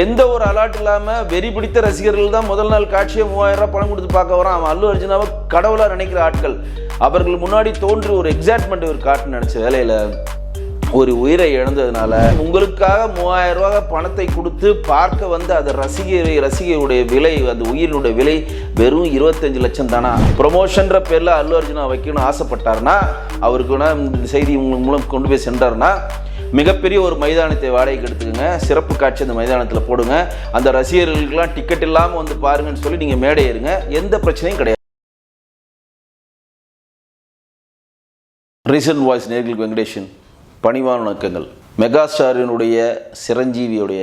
எந்த ஒரு அலர்ட் இல்லாமல் வெறி பிடித்த ரசிகர்கள் தான் முதல் நாள் காட்சியை மூவாயிரம் ரூபாய் பணம் கொடுத்து பார்க்க வரான். அவன் அல்லு அர்ஜுனாவை கடவுளாக நினைக்கிற ஆட்கள். அவர்கள் முன்னாடி தோன்றி ஒரு எக்ஸைட்மெண்ட் ஒரு காட்டு நினைச்ச வேலையில் ஒரு உயிரை இழந்ததுனால உங்களுக்காக மூவாயிரம் ரூபாய் பணத்தை கொடுத்து பார்க்க வந்து அது ரசிகரை ரசிகையுடைய விலை அந்த உயிரினுடைய விலை வெறும் இருபத்தஞ்சு லட்சம் தானா? ப்ரொமோஷன்ற பேரில் அல்லு அர்ஜுனா வைக்கணும்னு ஆசைப்பட்டாருன்னா அவருக்கு இந்த செய்தி உங்களுக்கு மூலம் கொண்டு போய் சென்றாருன்னா மிகப்பெரிய ஒரு மைதானத்தை வாடகைக்கு எடுத்துக்கோங்க. சிறப்பு காட்சி அந்த மைதானத்தில் போடுங்க. அந்த ரசிகர்களுக்கெல்லாம் டிக்கெட் இல்லாமல் வந்து பாருங்கன்னு சொல்லி நீங்கள் மேடை ஏறுங்க. எந்த பிரச்சனையும் கிடையாது. ரீசன்ட் வாய்ஸ் நேர்களுக்கு வெங்கடேஷன் பணிவான வணக்கங்கள். மெகாஸ்டாரினுடைய சிரஞ்சீவியுடைய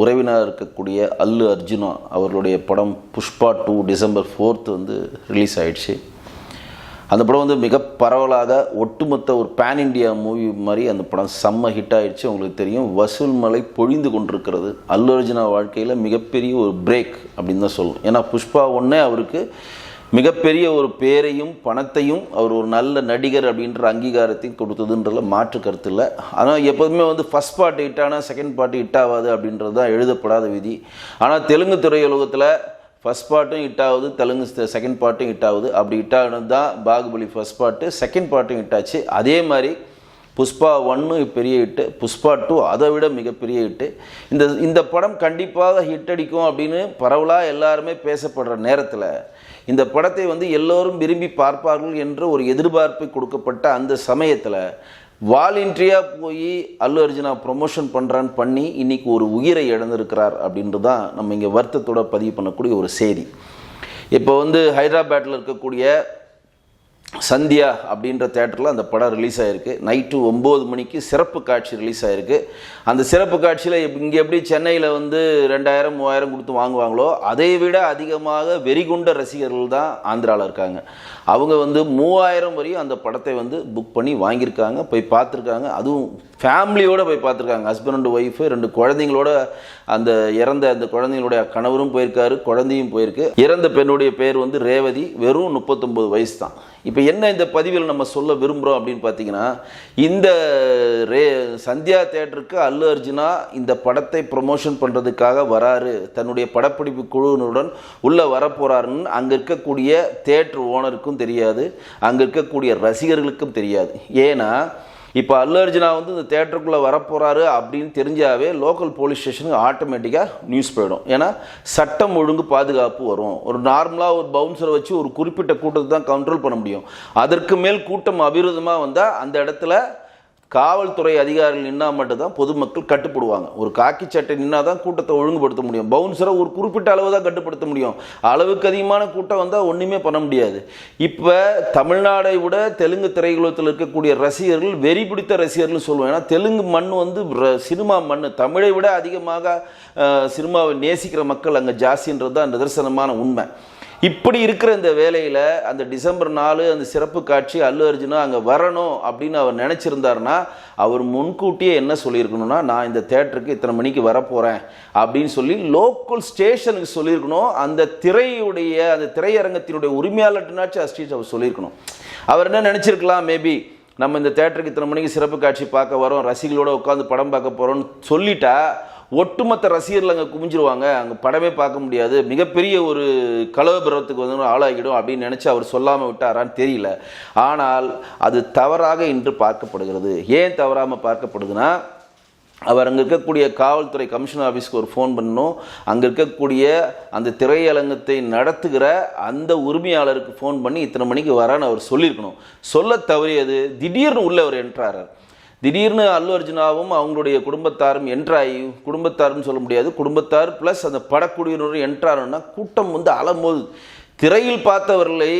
உறவினர் இருக்கக்கூடிய அல்லு அர்ஜுனா அவர்களுடைய படம் புஷ்பா டூ டிசம்பர் ஃபோர்த் வந்து ரிலீஸ் ஆயிடுச்சு. அந்த படம் வந்து மிக பரவலாக ஒட்டுமொத்த ஒரு பேன் இண்டியா மூவி மாதிரி அந்த படம் செம்ம ஹிட் ஆயிடுச்சு. உங்களுக்கு தெரியும். வசூல் மலை பொழிந்து கொண்டிருக்கிறது. அல்லு அர்ஜுனா வாழ்க்கையில் மிகப்பெரிய ஒரு பிரேக் அப்படின்னு தான் சொல்லணும். ஏன்னா புஷ்பா ஒன்றே அவருக்கு மிகப்பெரிய ஒரு பேரையும் பணத்தையும் அவர் ஒரு நல்ல நடிகர் அப்படின்ற அங்கீகாரத்தையும் கொடுத்ததுன்றதுல மாற்று கருத்து இல்லை. ஆனால் எப்போதுமே வந்து ஃபஸ்ட் பார்ட் ஹிட் ஆனால் செகண்ட் பார்ட் ஹிட் ஆகாது அப்படின்றது தான் எழுதப்படாத விதி. ஆனால் தெலுங்கு திரையுலகத்தில் ஃபஸ்ட் பார்ட்டும் ஹிட் ஆகுது தெலுங்கு செகண்ட் பார்ட்டும் ஹிட் ஆகுது. அப்படி ஹிட் ஆகினது தான் பாகுபலி ஃபஸ்ட் பார்ட்டு செகண்ட் பார்ட்டும் ஹிட் ஆச்சு. அதே மாதிரி புஷ்பா ஒன்று பெரிய ஹிட்டு புஷ்பா டூ அதை விட மிகப்பெரிய ஹிட்டு இந்த இந்த படம் கண்டிப்பாக ஹிட் அடிக்கும் அப்படின்னு பரவலாக எல்லாருமே பேசப்படுற நேரத்தில் இந்த படத்தை வந்து எல்லோரும் விரும்பி பார்ப்பார்கள் என்ற ஒரு எதிர்பார்ப்பு கொடுக்கப்பட்ட அந்த சமயத்தில் வாலண்டியாக போய் அல்லு அர்ஜுனா ப்ரொமோஷன் பண்ணுறான்னு பண்ணி இன்றைக்கி ஒரு உயிரை இழந்திருக்கிறார் அப்படின்றது தான் நம்ம இங்கே வருத்தத்தோட பதிவு பண்ணக்கூடிய ஒரு செய்தி. இப்போ வந்து ஹைதராபாத்தில் இருக்கக்கூடிய சந்தியா அப்படின்ற தேட்டரில் அந்த படம் ரிலீஸ் ஆகிருக்கு நைட்டு ஒம்பது மணிக்கு சிறப்பு காட்சி ரிலீஸ் ஆகிருக்கு அந்த சிறப்பு காட்சியில் இங்கே எப்படி சென்னையில் வந்து ரெண்டாயிரம் மூவாயிரம் கொடுத்து வாங்குவாங்களோ அதை விட அதிகமாக வெறிகுண்ட ரசிகர்கள் தான் ஆந்திராவில் இருக்காங்க. அவங்க வந்து மூவாயிரம் வரையும் அந்த படத்தை வந்து புக் பண்ணி வாங்கியிருக்காங்க போய் பார்த்துருக்காங்க. அதுவும் ஃபேமிலியோடு போய் பார்த்துருக்காங்க. ஹஸ்பண்ட் அண்ட் ஒய்ஃபு ரெண்டு குழந்தைங்களோட அந்த இறந்த அந்த குழந்தைங்களுடைய கணவரும் போயிருக்காரு குழந்தையும் போயிருக்கு. இறந்த பெண்ணுடைய பேர் வந்து ரேவதி வெறும் முப்பத்தொம்பது வயசு தான் இப்போ என்ன இந்த பதிவில் நம்ம சொல்ல விரும்புகிறோம் அப்படின்னு பார்த்தீங்கன்னா இந்த ரே சந்தியா தேட்டருக்கு அல்லு அர்ஜுனா இந்த படத்தை ப்ரொமோஷன் பண்ணுறதுக்காக வராரு. தன்னுடைய படப்பிடிப்பு குழுவினருடன் உள்ளே வரப்போகிறாருன்னு அங்கே இருக்கக்கூடிய தேட்டர் ஓனருக்கும் தெரியாது அங்கே இருக்கக்கூடிய ரசிகர்களுக்கும் தெரியாது. ஏன்னா இப்போ அல்லு அர்ஜுனா வந்து இந்த தேட்டருக்குள்ளே வரப்போகிறாரு அப்படின்னு தெரிஞ்சாவே லோக்கல் போலீஸ் ஸ்டேஷனுக்கு ஆட்டோமேட்டிக்காக நியூஸ் போயிடும். ஏன்னா சட்டம் ஒழுங்கு பாதுகாப்பு வரும். ஒரு நார்மலாக ஒரு பவுன்சரை வச்சு ஒரு குறிப்பிட்ட கூட்டத்தை தான் கண்ட்ரோல் பண்ண முடியும். அதற்கு மேல் கூட்டம் அபிரோதமாக வந்தால் அந்த இடத்துல காவல்துறை அதிகாரிகள் நின்னா மட்டும்தான் பொதுமக்கள் கட்டுப்படுவாங்க. ஒரு காக்கி சட்டை நின்னா தான் கூட்டத்தை ஒழுங்குபடுத்த முடியும். பவுன்சரை ஒரு குறிப்பிட்ட அளவு தான் கட்டுப்படுத்த முடியும். அளவுக்கு அதிகமான கூட்டம் வந்தால் ஒன்றுமே பண்ண முடியாது. இப்போ தமிழ்நாடை விட தெலுங்கு திரையுலகத்தில் இருக்கக்கூடிய ரசிகர்கள் வெறி பிடித்த ரசிகர்கள் சொல்லுவோம். ஏன்னா தெலுங்கு மண் வந்து ர- சினிமா மண் தமிழை விட அதிகமாக சினிமாவை நேசிக்கிற மக்கள் அங்கே ஜாஸ்தின்றது தான் நிதர்சனமான உண்மை. இப்படி இருக்கிற இந்த வேலையில் அந்த டிசம்பர் நாலு அந்த சிறப்பு காட்சி அல்லு அர்ஜுனா அங்கே வரணும் அப்படின்னு அவர் நினச்சிருந்தாருன்னா அவர் முன்கூட்டியே என்ன சொல்லியிருக்கணும்னா நான் இந்த தேட்டருக்கு இத்தனை மணிக்கு வரப்போகிறேன் அப்படின்னு சொல்லி லோக்கல் ஸ்டேஷனுக்கு சொல்லியிருக்கணும். அந்த திரையுடைய அந்த திரையரங்கத்தினுடைய உரிமையாளர்னாச்சும் அஸ்டீஸ் அவர் சொல்லியிருக்கணும். அவர் என்ன நினச்சிருக்கலாம்? மேபி நம்ம இந்த தேட்டருக்கு இத்தனை மணிக்கு சிறப்பு காட்சி பார்க்க வரோம் ரசிகளோடு உட்காந்து படம் பார்க்க போகிறோம்னு சொல்லிட்டா ஒட்டுமொத்த ரசிகர்கள் அங்கே குமிஞ்சிருவாங்க. அங்கே படமே பார்க்க முடியாது. மிகப்பெரிய ஒரு கலவரத்துக்கு வந்து ஆளாகிடும் அப்படின்னு நினச்சி அவர் சொல்லாமல் விட்டாரான்னு தெரியல. ஆனால் அது தவறாக இன்று பார்க்கப்படுகிறது. ஏன் தவறாமல் பார்க்கப்படுதுன்னா அவர் அங்கே இருக்கக்கூடிய காவல்துறை கமிஷனர் ஆஃபீஸ்க்கு ஒரு ஃபோன் பண்ணணும். அங்கே இருக்கக்கூடிய அந்த திரையரங்கத்தை நடத்துகிற அந்த உரிமையாளருக்கு ஃபோன் பண்ணி இத்தனை மணிக்கு வரான்னு அவர் சொல்லியிருக்கணும். சொல்ல தவறியது. திடீர்னு உள்ளே அவர் என்ட்ராரர் திடீர்னு அல்லு அர்ஜுனாவும் அவங்களுடைய குடும்பத்தாரும் என்ட்ராயி குடும்பத்தாருன்னு சொல்ல முடியாது. குடும்பத்தார் ப்ளஸ் அந்த படக்குடியினரும் என்ட்ராருன்னா கூட்டம் வந்து அலம்போது. திரையில் பார்த்தவர்களை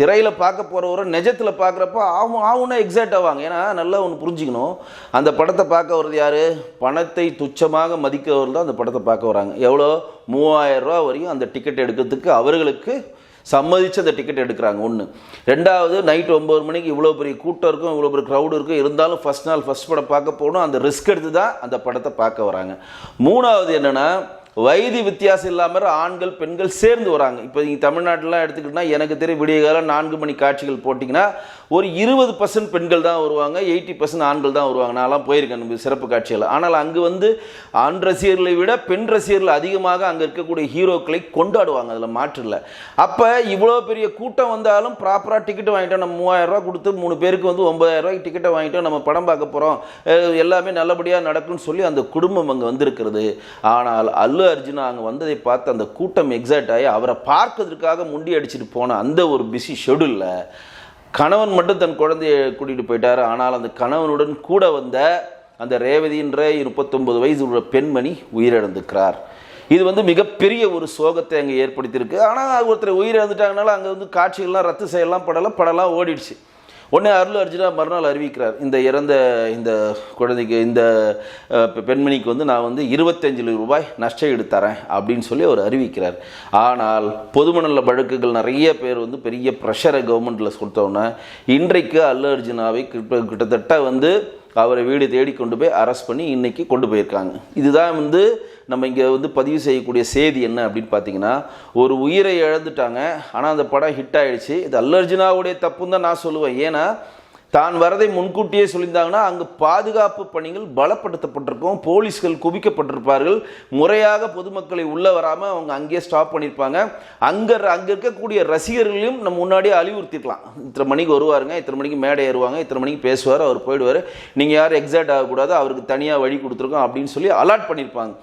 திரையில் பார்க்க போகிறவரை நிஜத்தில் பார்க்குறப்ப ஆகும் ஆகும்னா எக்ஸைட் ஆவாங்க. ஏன்னா நல்லா ஒன்று புரிஞ்சுக்கணும். அந்த படத்தை பார்க்க வர்றது யார்? பணத்தை துச்சமாக மதிக்கவர் தான் அந்த படத்தை பார்க்க வராங்க. எவ்வளோ? மூவாயிரம் ரூபா வரையும் அந்த டிக்கெட் எடுக்கிறதுக்கு அவர்களுக்கு சம்மதிச்சு அந்த டிக்கெட் எடுக்கிறாங்க. ஒன்று ரெண்டாவது நைட் ஒம்பது மணிக்கு இவ்வளோ பெரிய கூட்டம் இருக்கும் இவ்வளோ பெரிய க்ரௌடு இருக்கும். இருந்தாலும் ஃபஸ்ட் நாள் ஃபஸ்ட் படம் பார்க்க போகணும். அந்த ரிஸ்க் எடுத்து தான் அந்த படத்தை பார்க்க வராங்க. மூணாவது என்னென்னா வயது வித்தியாசம் இல்லாமல் ஆண்கள் பெண்கள் சேர்ந்து வராங்க. இப்போ நீங்கள் தமிழ்நாட்டிலாம் எடுத்துக்கிட்டா எனக்கு தெரியும் விடிய காலம் நான்கு மணி காட்சிகள் போட்டிங்கன்னா ஒரு இருபது பர்சன்ட் பெண்கள் தான் வருவாங்க எயிட்டி பர்சன்ட் ஆண்கள் தான் வருவாங்க. நான்லாம் போயிருக்கேன் சிறப்பு காட்சிகள். ஆனால் அங்கே வந்து ஆண் ரசிகர்களை விட பெண் ரசிகர்கள் அதிகமாக அங்கே இருக்கக்கூடிய ஹீரோக்களை கொண்டாடுவாங்க அதில் மாற்று இல்லை. அப்போ இவ்வளோ பெரிய கூட்டம் வந்தாலும் ப்ராப்பராக டிக்கெட் வாங்கிட்டோம் நம்ம மூவாயிரம் ரூபா கொடுத்து மூணு பேருக்கு வந்து ஒன்பதாயிரரூவாய்க்கு டிக்கெட்டை வாங்கிட்டோம் நம்ம படம் பார்க்க போகிறோம் எல்லாமே நல்லபடியாக நடக்கும்னு சொல்லி அந்த குடும்பம் அங்கே வந்திருக்கிறது. ஆனால் அல்லு அர்ஜுனா அங்கே வந்ததை பார்த்து அந்த கூட்டம் எக்ஸைட் ஆகி அவரை பார்க்கறதுக்காக முண்டி அடிச்சுட்டு போன அந்த ஒரு பிஸி ஷெடியூலில் கணவன் மட்டும் தன் குழந்தையை கூட்டிகிட்டு போயிட்டார். ஆனால் அந்த கணவனுடன் கூட வந்த அந்த ரேவதின்ற முப்பத்தொம்பது வயசு உள்ள பெண்மணி உயிரிழந்திருக்கிறார். இது வந்து மிகப்பெரிய ஒரு சோகத்தை அங்கே ஏற்படுத்தியிருக்கு. ஆனால் ஒருத்தர் உயிரிழந்துட்டாங்கனால அங்கே வந்து காட்சிகள்லாம் ரத்து செய்யலாம் படலாம் படலாம் ஓடிடுச்சு. உடனே அருள் அர்ஜுனா மறுநாள் அறிவிக்கிறார் இந்த இறந்த இந்த குழந்தைக்கு இந்த பெண்மணிக்கு வந்து நான் வந்து இருபத்தஞ்சு ரூபாய் நஷ்ட ஈடு தரேன் அப்படின்னு சொல்லி அவர் அறிவிக்கிறார். ஆனால் பொதுமணல வழக்குகள் நிறைய பேர் வந்து பெரிய ப்ரெஷரை கவர்மெண்ட்டில் கொடுத்தோன்னே இன்றைக்கு அல்லு அர்ஜுனாவை கிட்ட- கிட்டத்தட்ட வந்து அவரை வீடு தேடி கொண்டு போய் அரெஸ்ட் பண்ணி இன்றைக்கி கொண்டு போயிருக்காங்க. இதுதான் வந்து நம்ம இங்கே வந்து பதிவு செய்யக்கூடிய செய்தி என்ன அப்படின்னு பார்த்தீங்கன்னா ஒரு உயிரை இழந்துட்டாங்க ஆனால் அந்த படம் ஹிட் ஆயிடுச்சு. இது அல்லர்ஜுனாவுடைய தப்புன்னு தான் நான் சொல்லுவேன். ஏன்னா தான் வரதை முன்கூட்டியே சொல்லியிருந்தாங்கன்னா அங்கு பாதுகாப்பு பணிகள் பலப்படுத்தப்பட்டிருக்கும் போலீஸ்கள் குவிக்கப்பட்டிருப்பார்கள். முறையாக பொதுமக்களை உள்ளே வராமல் அவங்க அங்கேயே ஸ்டாப் பண்ணியிருப்பாங்க. அங்கே அங்கே இருக்கக்கூடிய ரசிகர்களையும் நம்ம முன்னாடியே அழிவுறுத்திருக்கலாம். இத்தனை மணிக்கு வருவாருங்க இத்தனை மணிக்கு மேடை ஏறுவாங்க இத்தனை மணிக்கு பேசுவார் அவர் போயிடுவார். நீங்கள் யாரும் எக்ஸைட் ஆகக்கூடாது அவருக்கு தனியாக வழி கொடுத்துருக்கோம் அப்படின்னு சொல்லி அலாட் பண்ணியிருப்பாங்க.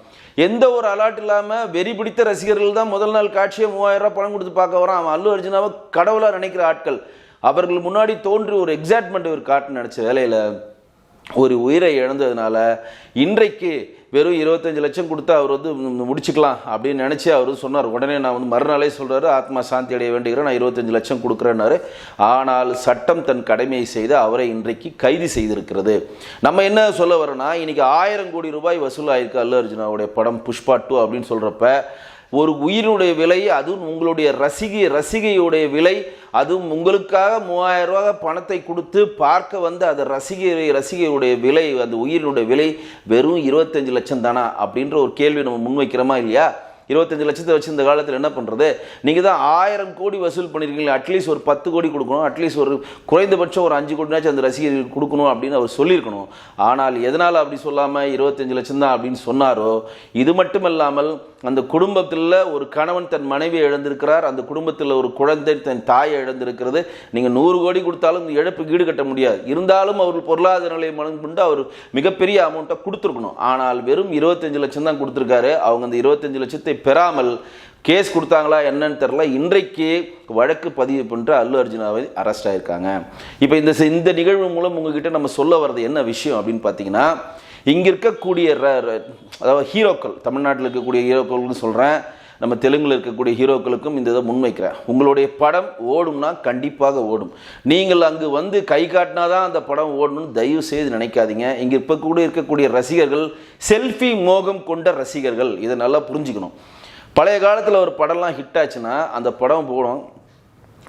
எந்த ஒரு அலாட் இல்லாமல் வெறி பிடித்த ரசிகர்கள் தான் முதல் நாள் காட்சியை மூவாயிரம் ரூபாய் பணம் கொடுத்து பார்க்க வரான். அவன் அல்லு அர்ஜுனாவை கடவுளாக நினைக்கிற ஆட்கள். அவர்கள் முன்னாடி தோன்றி ஒரு எக்ஸைட்மெண்ட் ஒரு காட்டு நினச்ச வேலையில் ஒரு உயிரை இழந்ததுனால இன்றைக்கு வெறும் இருபத்தஞ்சு லட்சம் கொடுத்து அவர் வந்து முடிச்சுக்கலாம் அப்படின்னு நினச்சி அவர் சொன்னார். உடனே நான் வந்து மறுநாளே சொல்கிறாரு ஆத்மா சாந்தி அடைய வேண்டுகிறேன் நான் இருபத்தஞ்சு லட்சம் கொடுக்குறேன்னாரு. ஆனால் சட்டம் தன் கடமையை செய்து அவரை இன்றைக்கு கைது செய்திருக்கிறது. நம்ம என்ன சொல்ல வரோன்னா இன்றைக்கி ஆயிரம் கோடி ரூபாய் வசூலாயிருக்கு அல்லு அர்ஜுனாவுடைய படம் புஷ்பா டூ அப்படின்னு சொல்கிறப்ப ஒரு உயிரினுடைய விலை அதுவும் உங்களுடைய ரசிகை ரசிகையுடைய விலை அதுவும் உங்களுக்காக மூவாயிரம் ரூபாய் பணத்தை கொடுத்து பார்க்க வந்து அது ரசிகை ரசிகையுடைய விலை அந்த உயிரினுடைய விலை வெறும் இருபத்தஞ்சு லட்சம் தானா அப்படின்ற ஒரு கேள்வி நம்ம முன்வைக்கிறோமா இல்லையா? இருபத்தஞ்சு லட்சத்தை வச்சு இந்த காலத்தில் என்ன பண்ணுறது நீங்கள் தான் ஆயிரம் கோடி வசூல் பண்ணியிருக்கீங்களா அட்லீஸ்ட் ஒரு பத்து கோடி கொடுக்கணும் அட்லீஸ்ட் ஒரு குறைந்தபட்சம் ஒரு அஞ்சு கோடினாச்சும் அந்த ரசிகர்களுக்கு கொடுக்கணும் அப்படின்னு அவர் சொல்லியிருக்கணும். ஆனால் எதனால் அப்படி சொல்லாமல் இருபத்தஞ்சு லட்சம் தான் அப்படின்னு சொன்னாரோ இது மட்டுமல்லாமல் அந்த குடும்பத்தில் ஒரு கணவன் தன் மனைவியை இழந்திருக்கிறார் அந்த குடும்பத்தில் ஒரு குழந்தை தன் தாயை இழந்திருக்கிறது. நீங்கள் நூறு கோடி கொடுத்தாலும் இந்த இழப்பு கட்ட முடியாது. இருந்தாலும் அவர் பொருளாதார நிலையை மனம் கொண்டு அவர் மிகப்பெரிய அமௌண்ட்டை கொடுத்துருக்கணும். ஆனால் வெறும் இருபத்தஞ்சு லட்சம் தான் கொடுத்துருக்காரு. அவங்க அந்த இருபத்தஞ்சு லட்சத்தை பெறாமல் கேஸ் கொடுத்தாங்களா என்னன்னு தெரில இன்றைக்கு வழக்கு பதிவு பண்ணுற அல்லு அர்ஜுனாவை அரெஸ்ட் ஆகியிருக்காங்க இப்போ இந்த இந்த நிகழ்வு மூலம் உங்ககிட்ட நம்ம சொல்ல வர்றது என்ன விஷயம் அப்படின்னு பார்த்தீங்கன்னா இங்கே இருக்கக்கூடிய ர- அதாவது ஹீரோக்கள் தமிழ்நாட்டில் இருக்கக்கூடிய ஹீரோக்கள்னு சொல்கிறேன் நம்ம தெலுங்கில் இருக்கக்கூடிய ஹீரோக்களுக்கும் இந்த இதை முன்வைக்கிறேன். உங்களுடைய படம் ஓடும்னா கண்டிப்பாக ஓடும். நீங்கள் அங்கு வந்து கை காட்டினா தான் அந்த படம் ஓடணும்னு தயவு செய்து நினைக்காதீங்க. இங்கே இப்போ கூட இருக்கக்கூடிய ரசிகர்கள் செல்ஃபி மோகம் கொண்ட ரசிகர்கள் இதை நல்லா புரிஞ்சுக்கணும். பழைய காலத்தில் ஒரு படம்லாம் ஹிட் ஆச்சுன்னா அந்த படம் போடும்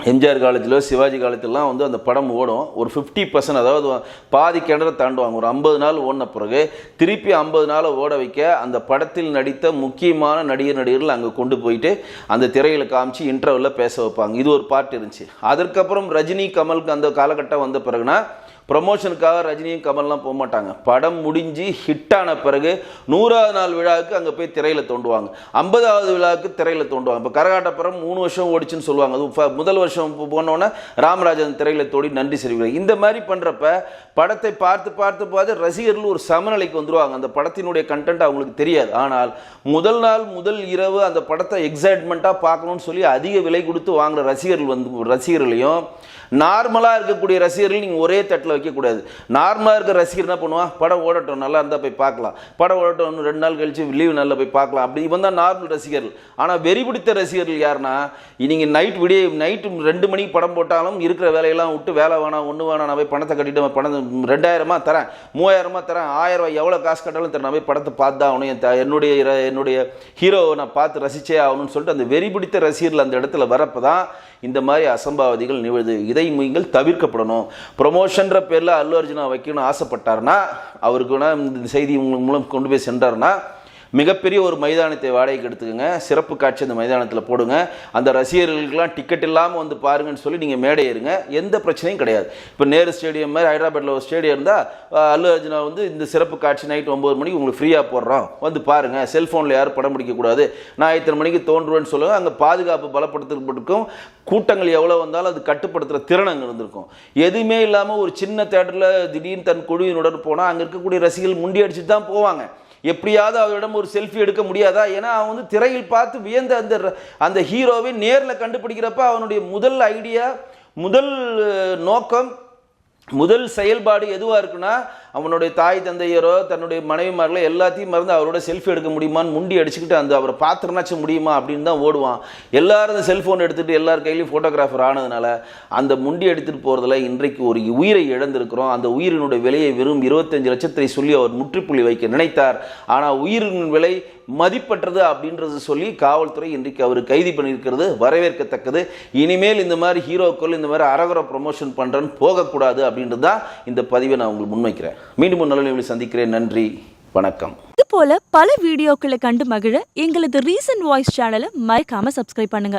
எம்ஜிஆர் காலத்திலோ சிவாஜி காலத்திலலாம் வந்து அந்த படம் ஓடும். ஒரு ஃபிஃப்டி பர்சன்ட் அதாவது பாதி கிணற தாண்டுவாங்க. ஒரு ஐம்பது நாள் ஓடின பிறகு திருப்பி ஐம்பது நாளை ஓட வைக்க அந்த படத்தில் நடித்த முக்கியமான நடிகர் நடிகர்கள் அங்கே கொண்டு போயிட்டு அந்த திரையில் காமிச்சு இன்டர்வலில் பேச வைப்பாங்க. இது ஒரு பார்ட் இருந்துச்சு. அதற்கப்புறம் ரஜினி கமலுக்கு அந்த காலகட்டம் வந்த பிறகுனா ப்ரமோஷனுக்காக ரஜினியும் கமல்லாம் போக மாட்டாங்க படம் முடிஞ்சு ஹிட்டான பிறகு நூறாவது நாள் விழாவுக்கு அங்கே போய் திரையில் தோண்டுவாங்க. ஐம்பதாவது விழாவுக்கு திரையில் தோண்டுவாங்க. இப்போ கரகாட்டப்புறம் மூணு வருஷம் ஓடிச்சுன்னு சொல்லுவாங்க. அது முதல் வருஷம் போனோன்னே ராமராஜன் திரையில் தோடி நன்றி தெரிவிக்கிறாங்க இந்த மாதிரி பண்ணுறப்ப படத்தை பார்த்து பார்த்து பார்த்து ரசிகர்கள் ஒரு சமநிலைக்கு வந்துருவாங்க. அந்த படத்தினுடைய கண்டென்ட் அவங்களுக்கு தெரியாது. ஆனால் முதல் நாள் முதல் இரவு அந்த படத்தை எக்ஸைட்மெண்ட்டாக பார்க்கணும்னு சொல்லி அதிக விலை கொடுத்து வாங்குற ரசிகர்கள் வந்து ரசிகர்களையும் நார்மலாக இருக்கக்கூடிய ரசிகர்கள் நீங்கள் ஒரே தட்டில் வைக்கக்கூடாது. நார்மலாக இருக்க ரசிகர் என்ன பண்ணுவான்? படம் ஓடட்டும் நல்லா இருந்தால் போய் பார்க்கலாம். படம் ஓடட்டும் ரெண்டு நாள் கழிச்சு லீவு நல்லா போய் பார்க்கலாம். அப்படி இவன் தான் நார்மல் ரசிகர்கள். ஆனால் வெறி பிடித்த ரசிகர்கள் யாருன்னா நீங்கள் நைட் விடிய நைட்டு ரெண்டு மணிக்கு படம் போட்டாலும் இருக்கிற வேலையெல்லாம் விட்டு வேலை வேணாம் ஒன்று வேணாம் நான் போய் பணத்தை கட்டிட்டு பணம் ரெண்டாயிரமா தரேன் மூவாயிரமா தரேன் ஆயிரம் ரூபாய் எவ்வளோ காசு கட்டாலும் தரேன் நான் போய் படத்தை பார்த்து தான் ஆகணும். என் த- என்னுடைய என்னுடைய ஹீரோவை நான் பார்த்து ரசிச்சே ஆகணும்னு சொல்லிட்டு அந்த வெறி பிடித்த ரசிகர்கள் அந்த இடத்துல வரப்போ தான் இந்த மாதிரி அசம்பாவதிகள் நிகழுது. இதை நீங்கள் தவிர்க்கப்படணும். ப்ரொமோஷன்ற பேரில் அல்லு அர்ஜுனா வைக்கணும்னு ஆசைப்பட்டார்னா அவருக்கு இந்த செய்தி உங்களுக்கு மூலம் கொண்டு போய் சென்றார்னா மிகப்பெரிய ஒரு மைதானத்தை வாடகைக்கு எடுத்துக்கோங்க. சிறப்பு காட்சி அந்த மைதானத்தில் போடுங்க. அந்த ரசிகர்களுக்கெல்லாம் டிக்கெட் இல்லாமல் வந்து பாருங்கன்னு சொல்லி நீங்கள் மேடை ஏறுங்க. எந்த பிரச்சனையும் கிடையாது. இப்போ நேரு ஸ்டேடியம் மாதிரி ஹைதராபாத்தில் ஒரு ஸ்டேடியம் இருந்தால் அல்லு அர்ஜுனா வந்து இந்த சிறப்பு காட்சி நைட் ஒம்பது மணிக்கு உங்களுக்கு ஃப்ரீயாக போடுறோம் வந்து பாருங்கள் செல்ஃபோனில் யாரும் படம் பிடிக்கக்கூடாது. நான் இத்தனை மணிக்கு தோன்றுவேன்னு சொல்லுங்கள் அங்கே பாதுகாப்பு பலப்படுத்தப்பட்டிருக்கும் கூட்டங்கள் எவ்வளோ வந்தாலும் அது கட்டுப்படுத்துகிற திறன் அங்கே இருந்திருக்கும். எதுவுமே இல்லாமல் ஒரு சின்ன தேட்டரில் திடீர்னு தன் குழுவினுடன் போனால் அங்கே இருக்கக்கூடிய ரசிகர்கள் முண்டி அடிச்சுட்டு தான் போவாங்க. எப்படியாவது அவரிடம் ஒரு செல்ஃபி எடுக்க முடியாதா? ஏன்னா அவன் வந்து திரையில் பார்த்து வியந்த அந்த அந்த ஹீரோவை நேரில் கண்டுபிடிக்கிறப்ப அவனுடைய முதல் ஐடியா முதல் நோக்கம் முதல் செயல்பாடு எதுவாக இருக்குன்னா அவனுடைய தாய் தந்தையரோ தன்னுடைய மனைவிமார்களோ எல்லாத்தையும் மறந்து அவரோட செல்ஃபி எடுக்க முடியுமான்னு முண்டி அடிச்சுக்கிட்டு அந்த அவரை பார்த்துருனாச்சும் முடியுமா அப்படின்னு தான் ஓடுவான். எல்லாரும் இந்த செல்ஃபோன் எடுத்துகிட்டு எல்லார் கையிலையும் ஃபோட்டோகிராஃபர் ஆனதுனால அந்த முண்டி எடுத்துகிட்டு போகிறதுல இன்றைக்கு ஒரு உயிரை இழந்திருக்கிறோம். அந்த உயிரினுடைய விலையை வெறும் இருபத்தஞ்சு லட்சத்தை சொல்லி அவர் முற்றுப்புள்ளி வைக்க நினைத்தார். ஆனால் உயிரின் விலை மதிப்பற்றது அப்படின்றது சொல்லி காவல்துறை இன்றைக்கு அவர் கைது பண்ணியிருக்கிறது வரவேற்கத்தக்கது. இனிமேல் இந்த மாதிரி ஹீரோக்கள் இந்த மாதிரி அரகர ப்ரொமோஷன் பண்ணுறேன்னு போகக்கூடாது அப்படின்றது தான் இந்த பதிவை நான் உங்களுக்கு முன்வைக்கிறேன். மீண்டும் ஒரு நல்ல சந்திக்கிறேன். நன்றி. வணக்கம். இது போல பல வீடியோக்களை கண்டு மகிழ எங்களது ரீசன்ட் வாய்ஸ் சேனலை மறக்காம சப்ஸ்கிரைப் பண்ணுங்க.